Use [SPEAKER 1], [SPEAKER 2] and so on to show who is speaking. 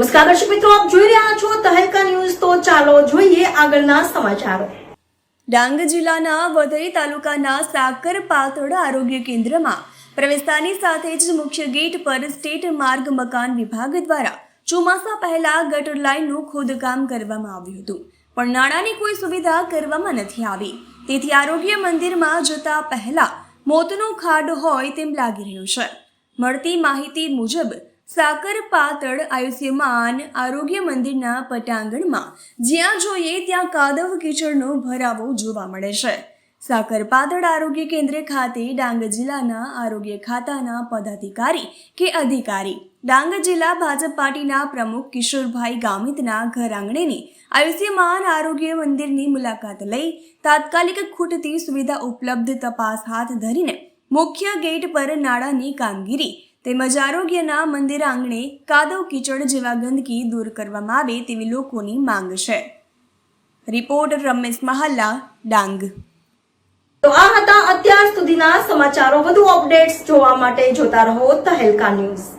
[SPEAKER 1] નમસ્કાર દર્શક મિત્રો, આપ જોઈ રહ્યા છો તહેલકા ન્યૂઝ. તો ચાલો જોઈએ આગળના સમાચારો.
[SPEAKER 2] ડાંગ જિલ્લાના વધઈ તાલુકાના સાકર પાતળ આરોગ્ય કેન્દ્રમાં પ્રવેશતાની સાથે જ મુખ્ય ગેટ પર સ્ટેટ માર્ગ મકાન વિભાગ દ્વારા ચોમાસા પહેલા ગટર લાઇનનું ખોદકામ કરવામાં આવ્યું હતું. પણ નાણાંની કોઈ સુવિધા કરવામાં નથી આવી. તેથી આરોગ્ય મંદિરમાં જતા પહેલા મોતનો ખાડ હોય તેમ લાગી રહ્યું છે. મળતી માહિતી મુજબ સાકર પાતળ આયુષ્યમાન આરોગ્ય મંદિરના પટાંગણમાં જ્યાં જોઈએ ત્યાં કાદવ કીચડનો ભરાવો જોવા મળે છે. સાકર પાતળ આરોગ્ય કેન્દ્ર ખાતે ડાંગ જિલ્લાના આરોગ્ય ખાતાના પદાધિકારી કે અધિકારી ડાંગ જિલ્લા ભાજપ પાર્ટીના પ્રમુખ કિશોરભાઈ ગામિતના ઘર આંગણેની આયુષ્યમાન આરોગ્ય મંદિરની મુલાકાત લઈ તાત્કાલિક ખૂટતી સુવિધા ઉપલબ્ધ તપાસ હાથ ધરીને મુખ્ય ગેટ પર નાણાંની કામગીરી તેમજ આરોગ્યના મંદિર આંગણે કાદવ કીચડ જેવા ગંદકી દૂર કરવામાં આવે તેવી લોકોની માંગ છે. રિપોર્ટર રમેશ મહાલા, ડાંગ.
[SPEAKER 1] તો આ હતા અત્યાર સુધીના સમાચારો. વધુ અપડેટ્સ જોવા માટે જોતા રહો તહેલકા ન્યૂઝ.